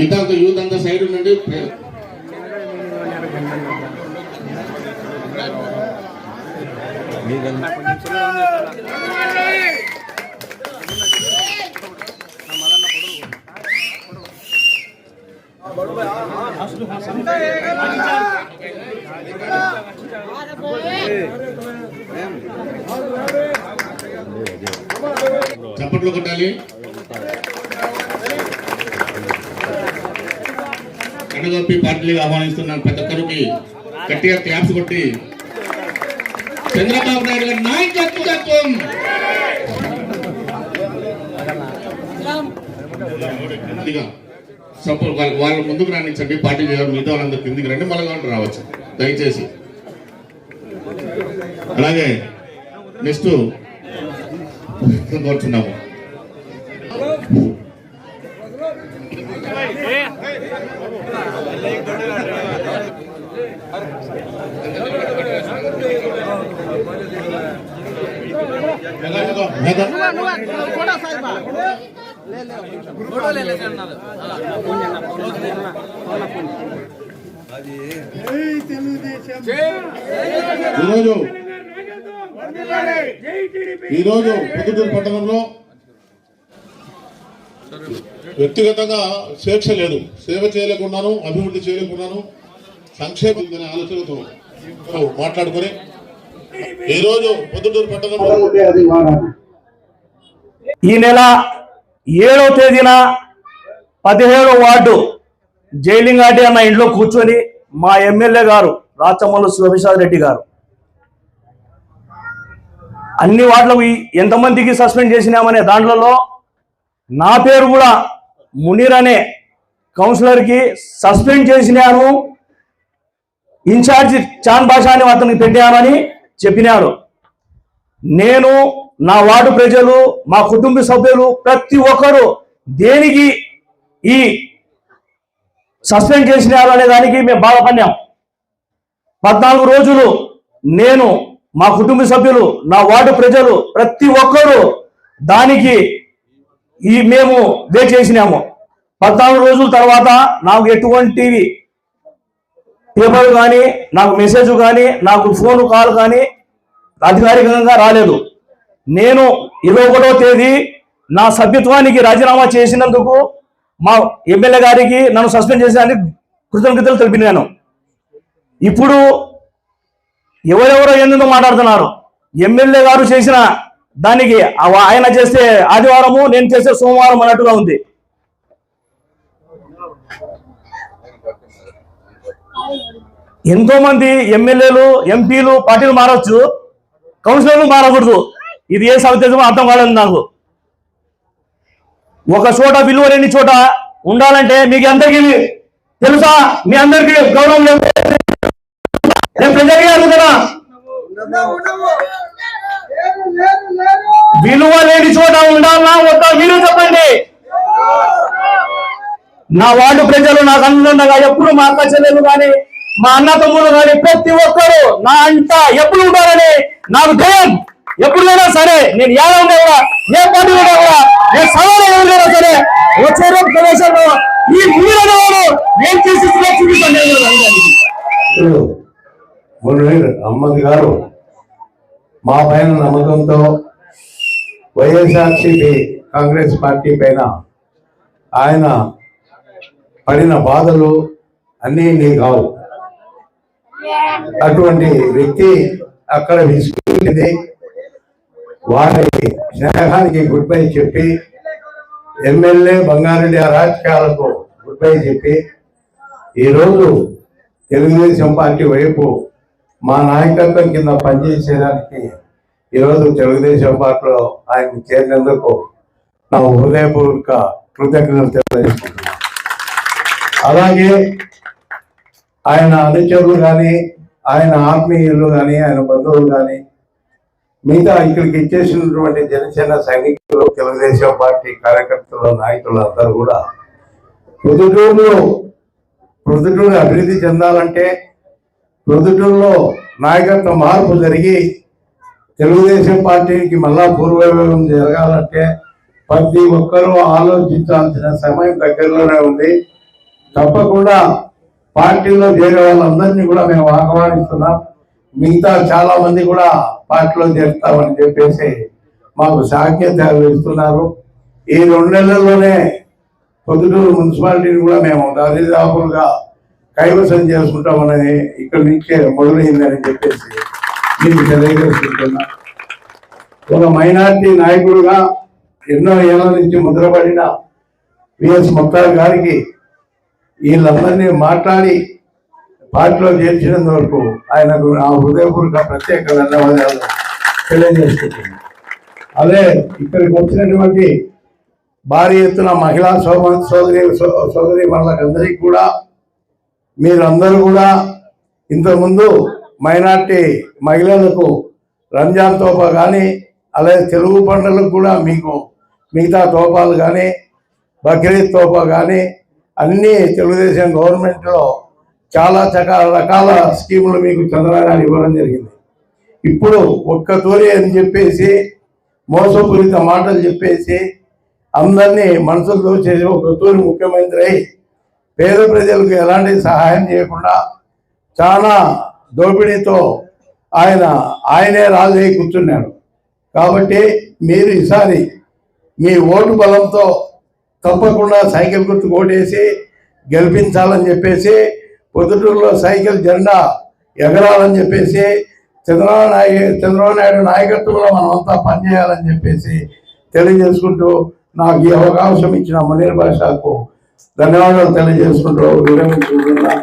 మిగతా అంతా యూత్ అంతా సైడ్ ఉండండి. చప్పట్లు కొట్టాలి. అడగొప్పి పార్టీలకు ఆహ్వానిస్తున్నాను ప్రతి ఒక్కరికి. గట్టిగా క్లాప్స్ కొట్టి. చంద్రబాబు నాయుడు గారి నాయకత్వం. సపోర్ట్ వాళ్ళ వాళ్ళ ముందుకు రాణించండి పార్టీ చేయాలి మిగతా వాళ్ళందరూ కిందికి రండి మళ్ళీ కావాలి రావచ్చు. దయచేసి. అలాగే నెక్స్ట్ కోరుచున్నాము. ఈరోజు ఈరోజు పొద్దుటూరు పట్టణంలో వ్యక్తిగతంగా స్వేచ్ఛ లేదు. సేవ చేయలేకున్నాను అభివృద్ధి చేయలేకున్నాను. సంక్షేమం అనే ఆలోచనతో మాట్లాడుకొని ఈరోజు పొద్దుటూరు పట్టణంలో ఈ నెల ఏడవ తేదీన పదిహేడవ వార్డు జైలింగాటి అన్న ఇంట్లో కూర్చొని మా ఎమ్మెల్యే గారు రాచమల్లు శివప్రసాద్ రెడ్డి గారు. అన్ని వార్డులకు ఎంతమందికి సస్పెండ్ చేసినామనే దాంట్లో నా పేరు కూడా మునీర్ అనే కౌన్సిలర్కి సస్పెండ్ చేసినాను. ఇన్ఛార్జి చాన్ భాషా అని అతనికి పెట్టామని చెప్పినాడు. నేను నా వార్డు ప్రజలు మా కుటుంబ సభ్యులు ప్రతి ఒక్కరు దేనికి ఈ సస్పెండ్ చేసినారు అనే దానికి మేము బాధపడినాం పద్నాలుగు రోజులు నేను మా కుటుంబ సభ్యులు నా వార్డు ప్రజలు ప్రతి ఒక్కరూ దానికి ఈ మేము వే చేసినాము. పద్నాలుగు రోజుల తర్వాత నాకు ఎటువంటివి పేపర్ కానీ నాకు మెసేజ్ కానీ నాకు ఫోన్ కాల్ కానీ అధికారికంగా రాలేదు. నేను ఇరవై ఒకటో తేదీ నా సభ్యత్వానికి రాజీనామా చేసినందుకు మా ఎమ్మెల్యే గారికి నన్ను సస్పెండ్ చేసేందుకు కృతజ్ఞతలు తెలిపినాను. ఇప్పుడు ఎవరెవరో ఎందుకు మాట్లాడుతున్నారు? ఎమ్మెల్యే గారు చేసిన దానికి ఆ- ఆయన చేస్తే ఆదివారము నేను చేస్తే సోమవారం అన్నట్టుగా ఉంది. ఎంతో మంది ఎమ్మెల్యేలు ఎంపీలు పార్టీలు మారవచ్చు కౌన్సిలర్లు మారకూడదు. ఇది ఏ సవితేజమో అర్థం కాలేదు నాకు. ఒక చోట విలువ లేని చోట ఉండాలంటే మీకు అందరికీ తెలుసా? మీ అందరికీ గౌరవం లేదు. విలువ లేని చోట ఉండాలన్నా వద్దా? మీరు చెప్పండి. నా వార్డు ప్రజలు నాకు అనుగుణంగా ఎప్పుడు మా అక్క చెల్లెలు కానీ మా అన్న తమ్ముడు కానీ ప్రతి ఒక్కరు నా అంట ఎప్పుడు ఉండాలని నాకు భయం ఎప్పుడైనా సరే నేను ఎలా ఉన్నా కూడా ఏ పార్టీ ఉన్నా కూడా నేను సవాలు ఎవరైనా సరే వచ్చే రేపు ప్రదేశంలో ఈ మీరు వాడు ఏం చేసి చూపిస్తాను అమ్మది గారు. మా పైన నమ్మకంతో వైఎస్ఆర్సీపీ కాంగ్రెస్ పార్టీ పైన ఆయన పడిన బాధలు అన్నీ నీ కావు. అటువంటి వ్యక్తి అక్కడ విసుకుంది వారి స్నేహానికి గుడ్ బై చెప్పి ఎమ్మెల్యే బంగారెడ్డి అరాజకాలకు గుడ్ బై చెప్పి ఈరోజు తెలుగుదేశం పార్టీ వైపు మా నాయకత్వం కింద పనిచేసేదానికి ఈరోజు తెలుగుదేశం పార్టీలో ఆయన చేరినందుకు నా హృదయపూర్వక కృతజ్ఞతలు తెలియజేసుకుంటున్నాను అలాగే ఆయన అనుచరులు కానీ ఆయన ఆత్మీయులు కానీ ఆయన బంధువులు కానీ మిగతా ఇక్కడికి ఇచ్చేసినటువంటి జనసేన సైనికులు తెలుగుదేశం పార్టీ కార్యకర్తలు నాయకులు అందరూ కూడా పొద్దుటూరులో ప్రొద్దుటూరు అభివృద్ధి చెందాలంటే ప్రొద్దుటూరులో నాయకత్వ మార్పు జరిగి తెలుగుదేశం పార్టీకి మళ్ళా పూర్వవైభవం జరగాలంటే ప్రతి ఒక్కరూ ఆలోచించాల్సిన సమయం దగ్గరలోనే ఉంది. తప్పకుండా పార్టీలో చేరే వాళ్ళందరినీ కూడా మేము ఆహ్వానిస్తున్నాం. మిగతా చాలా మంది కూడా పార్టీలో చేరుతామని చెప్పేసి మాకు సాంకేతాలు ఇస్తున్నారు. ఈ రెండు నెలల్లోనే పొద్దుటూరు మున్సిపాలిటీని కూడా మేము దాదాపులుగా కైవసం చేసుకుంటామని ఇక్కడి నుంచే మొదలైందని చెప్పేసి మీకు తెలియజేసుకుంటున్నా. ఒక మైనార్టీ నాయకుడుగా ఎన్నో ఏళ్ళ నుంచి ముద్రపడిన విఎస్ ముక్తార్ గారికి వీళ్ళందరినీ మాట్లాడి పార్టీలో చేర్చినందు వరకు ఆయనకు నా హృదయపూర్వక ప్రత్యేక ధన్యవాదాలు తెలియజేసుకుంటున్నాను. అదే ఇక్కడికి వచ్చినటువంటి భారీ ఎత్తున మహిళా సోమ సోదరి సో- సోదరి వాళ్ళకందరికీ కూడా మీరందరూ కూడా ఇంతకుముందు మైనార్టీ మహిళలకు రంజాన్ తోపా కానీ అలాగే తెలుగు పండుగలకు కూడా మీకు మిగతా తోపాలు కానీ బక్రీద్ తోపా కానీ అన్నీ తెలుగుదేశం గవర్నమెంట్లో చాలా చక రకాల స్కీములు మీకు చంద్రబాబు నాయుడు ఇవ్వడం జరిగింది. ఇప్పుడు ఒక్క తూరి అని చెప్పేసి మోసపూరిత మాటలు చెప్పేసి అందరినీ మనసులో చేసి ఒక తూరి ముఖ్యమంత్రి అయి పేద ప్రజలకు ఎలాంటి సహాయం చేయకుండా చాలా దోపిడీతో ఆయన ఆయనే రాజయ్య కూర్చున్నాడు. కాబట్టి మీరు ఈసారి మీ ఓటు బలంతో తప్పకుండా సైకిల్ గుర్తు ఓటేసి గెలిపించాలని చెప్పేసి పొద్దుటూరులో సైకిల్ జెండా ఎగరాలని చెప్పేసి చంద్రబాబు నాయుడు చంద్రబాబు నాయుడు నాయకత్వంలో మనం అంతా పనిచేయాలని చెప్పేసి తెలియజేసుకుంటూ నాకు ఈ అవకాశం ఇచ్చిన మునీర్ భాషకు ధన్యవాదాలు తెలియజేసుకుంటూ విరమించుకుంటున్నా